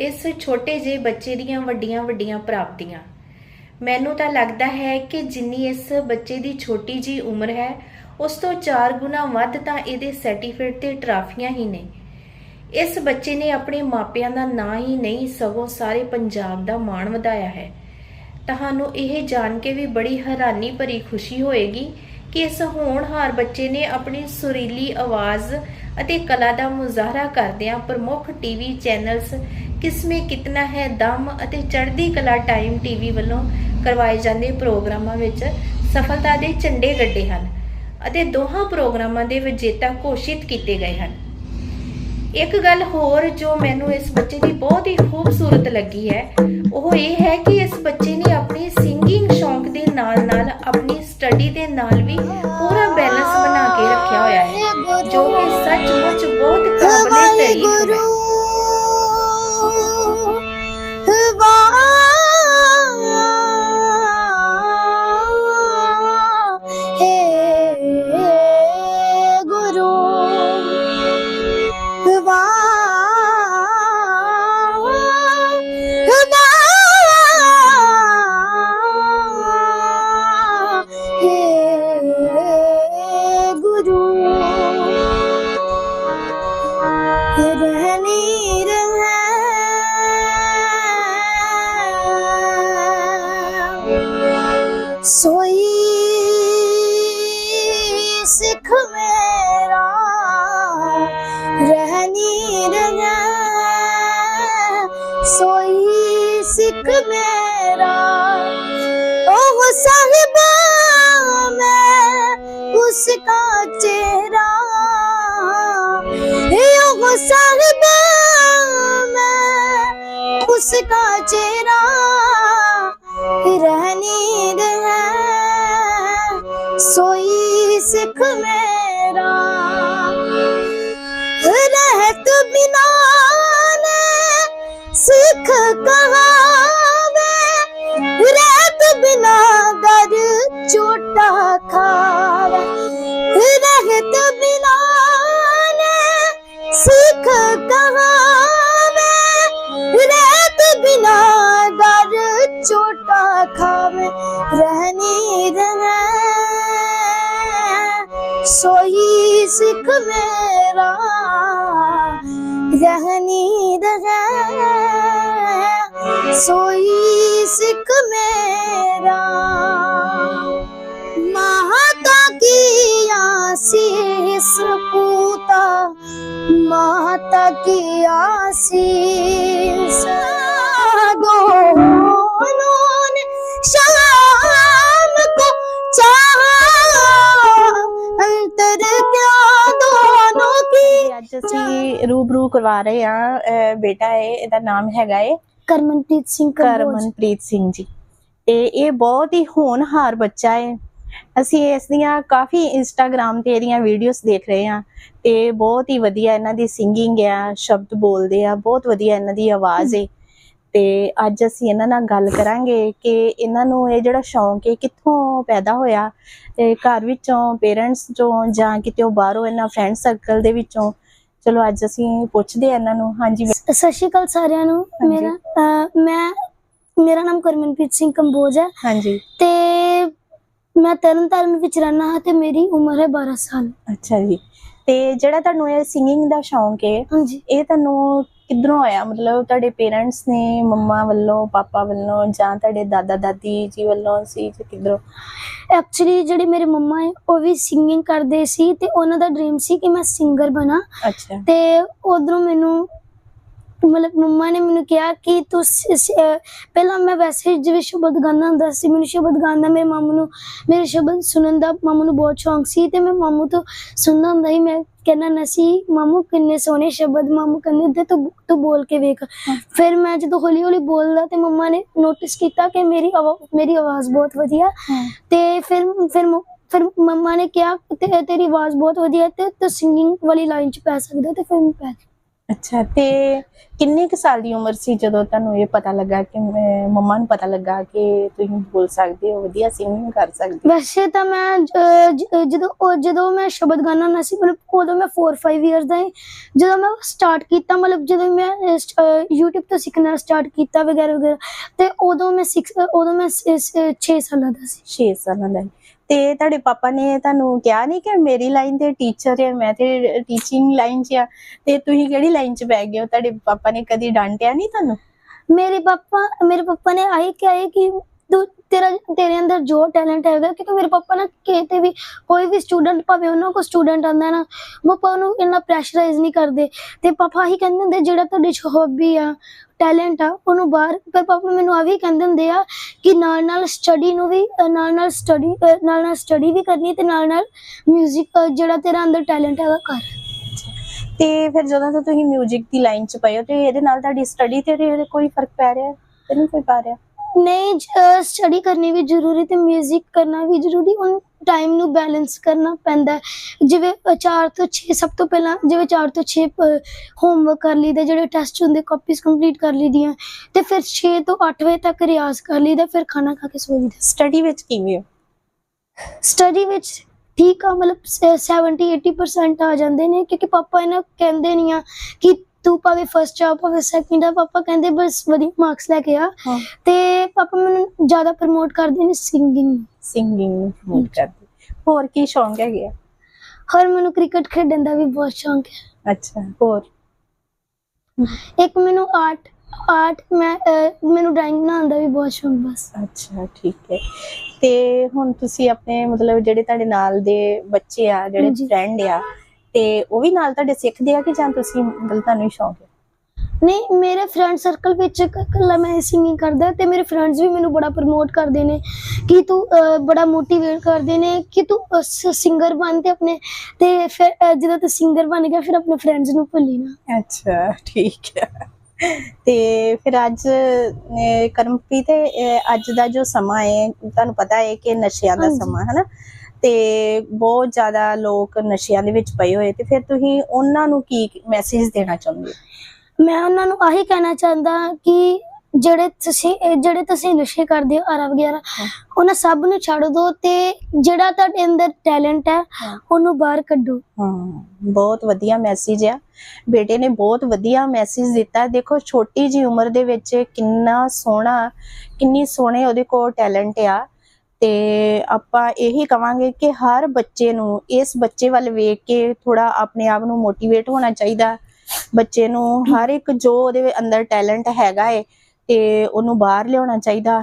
ਇਸ ਛੋਟੇ ਜਿਹੇ ਬੱਚੇ ਦੀਆਂ ਵੱਡੀਆਂ ਵੱਡੀਆਂ ਪ੍ਰਾਪਤੀਆਂ। ਮੈਨੂੰ ਤਾਂ ਲੱਗਦਾ ਹੈ ਕਿ ਜਿੰਨੀ ਇਸ ਬੱਚੇ ਦੀ ਛੋਟੀ ਜੀ ਉਮਰ ਹੈ, ਉਸ ਤੋਂ 4 ਗੁਣਾ ਵੱਧ ਤਾਂ ਇਹਦੇ ਸਰਟੀਫਿਕੇਟ ਤੇ ਟਰਾਫੀਆਂ ਹੀ ਨੇ। ਇਸ ਬੱਚੇ ਨੇ ਆਪਣੇ ਮਾਪਿਆਂ ਦਾ ਨਾਂ ਹੀ ਨਹੀਂ, ਸਗੋਂ ਸਾਰੇ ਪੰਜਾਬ ਦਾ ਮਾਣ ਵਧਾਇਆ ਹੈ। ਤੁਹਾਨੂੰ ਇਹ ਜਾਣ ਕੇ ਵੀ ਬੜੀ ਹੈਰਾਨੀ ਭਰੀ ਖੁਸ਼ੀ ਹੋਏਗੀ ਕਿ ਇਸ ਹੋਣਹਾਰ ਬੱਚੇ ਨੇ ਆਪਣੀ ਸੁਰੀਲੀ ਆਵਾਜ਼ ਅਤੇ ਕਲਾ ਦਾ ਮੁਜ਼ਾਹਰਾ ਕਰਦਿਆਂ ਪ੍ਰਮੁੱਖ ਟੀਵੀ ਚੈਨਲਸ ਕਿਸਮੇ ਕਿਤਨਾ ਹੈ, ਦਮ ਅਤੇ ਚੜ੍ਹਦੀ ਕਲਾ ਟਾਈਮ ਟੀਵੀ ਵੱਲੋਂ ਕਰਵਾਏ ਜਾਂਦੇ ਪ੍ਰੋਗਰਾਮਾਂ ਵਿੱਚ ਸਫਲਤਾ ਦੇ ਝੰਡੇ ਗੱਡੇ ਹਨ ਅਤੇ ਦੋਹਾਂ ਪ੍ਰੋਗਰਾਮਾਂ ਦੇ ਵਿਜੇਤਾ ਘੋਸ਼ਿਤ ਕੀਤੇ ਗਏ ਹਨ। ਇੱਕ ਗੱਲ ਹੋਰ ਜੋ ਮੈਨੂੰ ਇਸ ਬੱਚੇ ਦੀ ਬਹੁਤ ਹੀ ਖੂਬਸੂਰਤ ਲੱਗੀ ਹੈ, ਉਹ ਇਹ ਹੈ ਕਿ ਇਸ ਬੱਚੇ ਨੇ ਆਪਣੀ ਸਿੰਗਿੰਗ ਸ਼ੌਂਕ ਦੇ ਨਾਲ-ਨਾਲ, ਆਪਣੀ ਸਟੱਡੀ ਦੇ ਨਾਲ ਵੀ ਪੂਰਾ ਕੇ ਰੱਖਿਆ ਹੋਇਆ ਹੈ। ਜੋ ਕਿ ਸੱਚਮੁੱਚ ਬਹੁਤ ਕਾਬਲੇ ਰਹਿਣੀ ਰਹਿ ਸੋਈ ਸਿੱਖ ਮੇਰਾ ਰਹਿਣੀ ਰਹਿ ਸੋਈ ਸਿੱਖ ਮੇਰਾ ਉਹ ਸਾਹਿਬਾ ਮੈਂ ਉਸका ਚਿਹਰਾ को सहदा मैं उसका चेहरा रहने दे सोई सिख मेरा सोई सिख मेरा रहनी रह सोई सिख मेरा माता की आशीष पूता माता की आशीष दोनों ने शाम को चाहा अंतर क्या दोनों की ਅੱਜ ਅਸੀਂ ਰੂਬਰੂ ਕਰਵਾ ਰਹੇ ਆ ਬੇਟਾ ਹੈ ਇਹਦਾ ਨਾਮ ਹੈਗਾ ਏ ਕਰਮਨਪ੍ਰੀਤ ਸਿੰਘ ਕਰਮਨ ਕਰਮਨਪ੍ਰੀਤ ਸਿੰਘ ਜੀ। ਤੇ ਇਹ ਬਹੁਤ ਹੀ ਹੋਣਹਾਰ ਬੱਚਾ ਹੈ ਅਸੀਂ ਇਸ ਦੀਆਂ ਕਾਫੀ ਇੰਸਟਾਗ੍ਰam ਤੇ ਇਹਦੀਆਂ ਵੀਡੀਓਜ਼ ਦੇਖ ਰਹੇ ਆ ਤੇ ਬਹੁਤ ਹੀ ਵਧੀਆ ਇਹਨਾਂ ਦੀ ਸਿੰਗਿੰਗ ਆ ਸ਼ਬਦ ਬੋਲਦੇ ਆ ਬਹੁਤ ਵਧੀਆ ਇਹਨਾਂ ਦੀ ਆਵਾਜ਼ ਹੈ ਤੇ ਅੱਜ ਅਸੀਂ ਇਹਨਾਂ ਨਾਲ ਗੱਲ ਕਰਾਂਗੇ ਕਿ ਇਹਨਾਂ ਨੂੰ ਇਹ ਜਿਹੜਾ ਸ਼ੌਂਕ ਹੈ ਕਿੱਥੋਂ ਪੈਦਾ ਹੋਇਆ? ਤੇ ਘਰ ਵਿੱਚੋਂ ਪੇਰੈਂਟਸ ਚੋਂ ਜਾਂ ਕਿਤੇ ਬਾਹਰੋਂ ਇਹਨਾਂ ਫਰੈਂਡ ਸਰਕਲ ਦੇ ਵਿੱਚੋਂ ਚਲੋ ਅੱਜ ਅਸੀਂ ਪੁੱਛਦੇ ਆ ਇਹਨਾਂ ਨੂੰ ਹਾਂਜੀ ਸਤਿ ਸ਼੍ਰੀ ਅਕਾਲ ਸਾਰਿਆਂ ਨੂੰ। ਮੇਰਾ ਅਹ, ਮੈਂ ਮੇਰਾ ਨਾਮ ਕਰਮਨਪ੍ਰੀਤ ਸਿੰਘ ਕੰਬੋਜ ਹੈ। ਹਾਂਜੀ। ਤੇ ਮੈਂ ਤਰਨਤਾਰਨ ਵਿੱਚ ਰਹਿਣਾ ਹਾਂ ਤੇ ਮੇਰੀ ਉਮਰ ਹੈ 12 ਸਾਲ। ਅੱਛਾ ਜੀ। ਤੇ ਜਿਹੜਾ ਤੁਹਾਨੂੰ ਇਹ ਸਿੰਗਿੰਗ ਦਾ ਸ਼ੌਂਕ ਹੈ ਹਾਂਜੀ। ਇਹ ਤੁਹਾਨੂੰ ਕਿੱਧਰੋਂ ਆਇਆ? ਮਤਲਬ ਤੁਹਾਡੇ ਪੇਰੈਂਟਸ ਨੇ ਮੰਮਾ ਵੱਲੋਂ ਪਾਪਾ ਵੱਲੋਂ ਜਾਂ ਤੁਹਾਡੇ ਦਾਦਾ ਦਾਦੀ ਜੀ ਵੱਲੋਂ ਸੀ ਜਾਂ ਕਿੱਧਰੋਂ? ਐਕਚੁਅਲੀ ਜਿਹੜੇ ਮੇਰੇ ਮੰਮਾ ਹੈ ਉਹ ਵੀ ਸਿੰਗਿੰਗ ਕਰਦੇ ਸੀ ਤੇ ਉਹਨਾਂ ਦਾ ਡ੍ਰੀਮ ਸੀ ਕਿ ਮੈਂ ਸਿੰਗਰ ਬਣਾ। ਅੱਛਾ। ਤੇ ਉਧਰੋਂ ਮੈਨੂੰ ਮਤਲਬ ਮੰਮਾ ਨੇ ਮੈਨੂੰ ਕਿਹਾ ਕਿ ਤੂੰ ਪਹਿਲਾਂ ਮੈਂ ਵੈਸੇ ਜਿਵੇਂ ਸ਼ਬਦ ਗਾਉਂਦਾ ਹੁੰਦਾ ਸੀ ਮੈਨੂੰ ਸ਼ਬਦ ਗਾਉਣ ਦਾ ਮੇਰੇ ਮਾਮੂ ਨੂੰ ਮੇਰੇ ਸ਼ਬਦ ਸੁਣਨ ਦਾ ਮਾਮੂ ਨੂੰ ਬਹੁਤ ਸ਼ੌਂਕ ਸੀ ਤੇ ਮੈਂ ਮਾਮੂ ਤੋਂ ਸੁਣਦਾ ਹੁੰਦਾ ਸੀ ਮੈਂ ਕਹਿੰਦਾ ਨਾ ਸੀ ਮਾਮੂ ਕਿੰਨੇ ਸੋਹਣੇ ਸ਼ਬਦ ਮਾਮੂ ਕਹਿੰਦੇ ਤੇ ਤੂੰ ਤੂੰ ਬੋਲ ਕੇ ਵੇਖ। ਫਿਰ ਮੈਂ ਜਦੋਂ ਹੌਲੀ ਹੌਲੀ ਬੋਲਦਾ ਤੇ ਮੰਮਾ ਨੇ ਨੋਟਿਸ ਕੀਤਾ ਕਿ ਮੇਰੀ ਮੇਰੀ ਆਵਾਜ਼ ਬਹੁਤ ਵਧੀਆ। ਤੇ ਫਿਰ ਫਿਰ ਫਿਰ ਮੰਮਾ ਨੇ ਕਿਹਾ ਤੇਰੀ ਆਵਾਜ਼ ਬਹੁਤ ਵਧੀਆ ਤੇ ਤੂੰ ਸਿੰਗਿੰਗ ਵਾਲੀ ਲਾਈਨ ਚ ਪੈ ਸਕਦਾ ਤੇ ਫਿਰ ਮੈਂ ਪੈ। ਅੱਛਾ ਤੇ ਕਿੰਨੇ ਕੁ ਸਾਲ ਦੀ ਉਮਰ ਸੀ ਜਦੋਂ ਤੁਹਾਨੂੰ ਇਹ ਪਤਾ ਲੱਗਾ ਕਿ ਮੰਮਾ ਨੂੰ ਪਤਾ ਲੱਗਾ ਕਿ ਤੁਸੀਂ ਬੋਲ ਸਕਦੇ ਹੋ ਵਧੀਆ ਸਿੰਗਿੰਗ ਕਰ ਸਕਦੇ ਹੋ? ਵੈਸੇ ਤਾਂ ਮੈਂ ਜਦੋਂ ਉਹ- ਜਦੋਂ ਮੈਂ ਸ਼ਬਦ ਗਾਣਾ ਹੁੰਦਾ ਸੀ ਮਤਲਬ ਉਦੋਂ ਮੈਂ 4-5 ਇਅਰਸ ਦਾ ਸੀ। ਜਦੋਂ ਮੈਂ ਸਟਾਰਟ ਕੀਤਾ ਮਤਲਬ ਜਦੋਂ ਮੈਂ ਅਹ, ਸ- ਅਹ, YouTube ਤੋਂ ਸਿੱਖਣਾ ਸਟਾਰਟ ਕੀਤਾ ਵਗੈਰਾ ਵਗੈਰਾ ਤੇ ਉਦੋਂ ਮੈਂ 6 ਉਦੋਂ ਮੈਂ 6 ਸਾਲਾਂ ਦਾ ਸੀ। 6 ਸਾਲਾਂ ਦਾ ਤੇ ਤੁਹਾਡੇ ਪਾਪਾ ਨੇ ਤੁਹਾਨੂੰ ਕਿਹਾ ਨਹੀਂ ਕਿ ਮੇਰੀ ਲਾਈਨ ਤੇ ਟੀਚਰ ਹੈ ਮੈਂ ਤੇ ਟੀਚਿੰਗ ਲਾਈਨ 'ਚ ਆ, ਤੇ ਤੁਸੀਂ ਕਿਹੜੀ ਲਾਈਨ 'ਚ ਪੈ ਗਏ ਹੋ? ਤੁਹਾਡੇ ਪਾਪਾ ਨੇ ਕਦੀ ਡਾਂਟਿਆ ਨਹੀਂ ਤੁਹਾਨੂੰ? ਮੇਰੇ ਪਾਪਾ ਮੇਰੇ ਪਾਪਾ ਨੇ ਆਏ ਕਿ ਆਏ ਕਿ ਤੂੰ ਤੇਰਾ ਤੇਰੇ ਅੰਦਰ ਜੋ ਟੈਲੈਂਟ ਹੈਗਾ ਕਿਉਂਕਿ ਮੇਰੇ ਪਾਪਾ ਨਾ ਕਿਤੇ ਵੀ ਕੋਈ ਵੀ ਸਟੂਡੈਂਟ ਭਾਵੇਂ ਉਹਨਾਂ ਕੋਲ ਸਟੂਡੈਂਟ ਆਉਂਦਾ ਨਾ ਪਾਪਾ ਉਹਨੂੰ ਇੰਨਾ ਪ੍ਰੈਸ਼ਰਾਈਜ਼ ਨਹੀਂ ਕਰਦੇ ਤੇ ਪਾਪਾ ਹੀ ਕਹਿੰਦੇ ਹੁੰਦੇ ਜਿਹੜਾ ਤੁਹਾਡੇ ਚ ਹੌਬੀ ਆ ਟੈਲੈਂਟ ਆ ਉਹਨੂੰ ਬਾਹਰ ਪਰ ਪਾਪਾ ਮੈਨੂੰ ਆ ਵੀ ਕਹਿੰਦੇ ਹੁੰਦੇ ਆ ਕਿ ਨਾਲ ਨਾਲ ਸਟੱਡੀ ਨੂੰ ਵੀ ਅ, ਨਾਲ ਨਾਲ ਸਟੱਡੀ ਨਾਲ ਨਾਲ ਸਟੱਡੀ ਵੀ ਕਰਨੀ ਤੇ ਨਾਲ ਨਾਲ 뮤직 ਜਿਹੜਾ ਤੇਰਾ ਅੰਦਰ ਟੈਲੈਂਟ ਹੈਗਾ ਕਰ ਤੇ ਫਿਰ ਜਦੋਂ ਤੋਂ ਤੁਸੀਂ 뮤직 ਦੀ ਲਾਈਨ 'ਚ ਪਏ ਹੋ ਤੇ ਇਹਦੇ ਨਾਲ ਤੁਹਾਡੀ ਸਟੱਡੀ ਤੇ ਇਹਦੇ ਕੋਈ ਫਰਕ ਪੈ ਰਿਹਾ ਤੇ ਨਹੀਂ ਕੋਈ ਪਾ ਰਿਹਾ ਨਹੀਂ ਸਟੱਡੀ ਕਰਨੀ ਵੀ ਜ਼ਰੂਰੀ ਤੇ 뮤직 ਕਰਨਾ ਵੀ ਜ਼ਰੂਰੀ ਉਹ ਟਾਈਮ ਨੂੰ ਬੈਲੈਂਸ ਕਰਨਾ ਪੈਂਦਾ ਹੈ। ਜਿਵੇਂ 4 ਤੋਂ 6 ਸਭ ਤੋਂ ਪਹਿਲਾਂ ਜਿਵੇਂ 4 ਤੋਂ 6 ਹੋਮਵਰਕ ਕਰ ਲਈਦਾ ਜਿਹੜੇ ਟੈਸਟ ਹੁੰਦੇ ਕਾਪੀਜ਼ ਕੰਪਲੀਟ ਕਰ ਲਈਦੀਆਂ। ਤੇ ਫਿਰ 6 ਤੋਂ 8 ਵਜੇ ਤੱਕ ਰਿਆਜ਼ ਕਰ ਲਈਦਾ ਫਿਰ ਖਾਣਾ ਖਾ ਕੇ ਸੋ ਜੀਦਾ ਸਟੱਡੀ ਵਿੱਚ ਕਿਵੇਂ ਹੋ? ਸਟੱਡੀ ਵਿੱਚ ਠੀਕ ਆ ਮਤਲਬ 70 80% ਆ ਜਾਂਦੇ ਨੇ ਕਿਉਂਕਿ ਪਾਪਾ ਇਹਨਾਂ ਕਹਿੰਦੇ ਨਹੀਂ ਆ ਕਿ ਤੂੰ ਭਾਵੇਂ ਫਸਟ ਆ ਭਾਵੇਂ ਸੈਕਿੰਡ ਆ ਪਾਪਾ ਕਹਿੰਦੇ ਬਸ ਵਧੀਆ ਮਾਰਕਸ ਲੈ ਕੇ ਆ। ਹਾਂ। ਤੇ ਪਾਪਾ ਮੈਨੂੰ ਜ਼ਿਆਦਾ ਪ੍ਰਮੋਟ ਕਰਦੇ ਨੇ ਸਿੰਗਿੰਗ ਸਿੰਗਿੰਗ ਨੂੰ ਪ੍ਰਮੋਟ ਕਰਦੇ। ਹੋਰ ਕੀ ਸ਼ੌਂਕ ਹੈਗੇ ਆ? ਹੋਰ ਮੈਨੂੰ ਕ੍ਰਿਕਟ ਖੇਡਣ ਦਾ ਵੀ ਬਹੁਤ ਸ਼ੌਂਕ ਹੈ। ਅੱਛਾ ਹੋਰ? ਇੱਕ ਮੈਨੂੰ ਆਰਟ ਆਰਟ ਮੈਂ ਅਹ, ਮੈਨੂੰ ਡਰਾਇੰਗ ਬਣਾਉਣ ਦਾ ਵੀ ਬਹੁਤ ਸ਼ੌਂਕ ਬਸ। ਅੱਛਾ ਠੀਕ ਹੈ। ਤੇ ਹੁਣ ਤੁਸੀਂ ਆਪਣੇ ਮਤਲਬ ਜਿਹੜੇ ਤੁਹਾਡੇ ਨਾਲ ਦੇ ਬੱਚੇ ਆ ਜਿਹੜੇ ਹਾਂਜੀ। ਫਰੈਂਡ ਆ ਤੇ ਉਹ ਵੀ ਨਾਲ ਤੁਹਾਡੇ ਸਿੱਖਦੇ ਆ ਕਿ ਜਾਂ ਤੁਸੀਂ ਮਤਲਬ ਤੁਹਾਨੂੰ ਸ਼ੌਂਕ ਹੈ? ਨਹੀਂ ਮੇਰੇ ਫਰੈਂਡ ਸਰਕਲ ਵਿੱਚ ਇਕੱਲਾ ਮੈਂ ਸਿੰਗਿੰਗ ਕਰਦਾ ਤੇ ਮੇਰੇ ਫਰੈਂਡਸ ਵੀ ਮੈਨੂੰ ਬੜਾ ਪ੍ਰਮੋਟ ਕਰਦੇ ਨੇ ਕਿ ਤੂੰ ਬੜਾ ਮੋਟੀਵੇਟ ਕਰਦੇ ਨੇ ਕਿ ਤੂੰ ਸਿੰਗਰ ਬਣ ਤੇ ਆਪਣੇ ਤੇ ਫਿਰ ਜਦੋਂ ਤੂੰ ਸਿੰਗਰ ਬਣ ਗਿਆ ਫਿਰ ਆਪਣੇ ਫਰੈਂਡਸ ਨੂੰ ਭੁੱਲੀ ਨਾ। ਅੱਛਾ ਠੀਕ ਹੈ। ਤੇ ਫਿਰ ਅੱਜ ਕਰਮਪ੍ਰੀਤ ਅੱਜ ਦਾ ਜੋ ਸਮਾਂ ਹੈ ਤੁਹਾਨੂੰ ਪਤਾ ਹੈ ਕਿ ਨਸ਼ਿਆਂ ਦਾ। ਸਮਾਂ ਹੈ ਨਾ ਤੇ ਬਹੁਤ ਜ਼ਿਆਦਾ ਲੋਕ ਨਸ਼ਿਆਂ ਦੇ ਵਿੱਚ ਪਏ ਹੋਏ ਤੇ ਫਿਰ ਤੁਸੀਂ ਉਹਨਾਂ ਨੂੰ ਕੀ ਮੈਸੇਜ ਦੇਣਾ ਚਾਹੁੰਦੇ ਹੋ? ਮੈਂ ਉਹਨਾਂ ਨੂੰ ਆਹੀ ਕਹਿਣਾ ਚਾਹੁੰਦਾ ਕਿ ਜਿਹੜੇ ਤੁਸੀਂ ਜਿਹੜੇ ਤੁਸੀਂ ਨਸ਼ੇ ਕਰਦੇ ਹੋ ਆਰਾ ਵਗੈਰਾ। ਉਹਨਾਂ ਸਭ ਨੂੰ ਛੱਡ ਦਿਓ ਤੇ ਜਿਹੜਾ ਤੁਹਾਡੇ ਅੰਦਰ ਟੈਲੈਂਟ ਹੈ ਹਾਂ। ਉਹਨੂੰ ਬਾਹਰ ਕੱਢੋ। ਹਾਂ ਬਹੁਤ ਵਧੀਆ ਮੈਸੇਜ ਆ। ਬੇਟੇ ਨੇ ਬਹੁਤ ਵਧੀਆ ਮੈਸੇਜ ਦਿੱਤਾ। ਦੇਖੋ ਛੋਟੀ ਜੀ ਉਮਰ ਦੇ ਵਿੱਚ ਕਿੰਨਾ ਸੋਹਣਾ ਕਿੰਨੀ ਸੋਹਣੇ ਉਹਦੇ ਕੋਲ ਟੈਲੈਂਟ ਆ। ਤੇ ਆਪਾਂ ਇਹੀ ਕਵਾਂਗੇ ਕਿ ਹਰ ਬੱਚੇ ਨੂੰ, ਇਸ ਬੱਚੇ ਵੱਲ ਵੇਖ ਕੇ ਥੋੜਾ ਆਪਣੇ ਆਪ ਨੂੰ ਮੋਟੀਵੇਟ ਹੋਣਾ ਚਾਹੀਦਾ। ਬੱਚੇ ਨੂੰ ਹਰ ਇੱਕ ਜੋ ਉਹਦੇ ਅੰਦਰ ਟੈਲੈਂਟ ਹੈਗਾ ਏ, ਤੇ ਉਹਨੂੰ ਬਾਹਰ ਲਿਆਉਣਾ ਚਾਹੀਦਾ।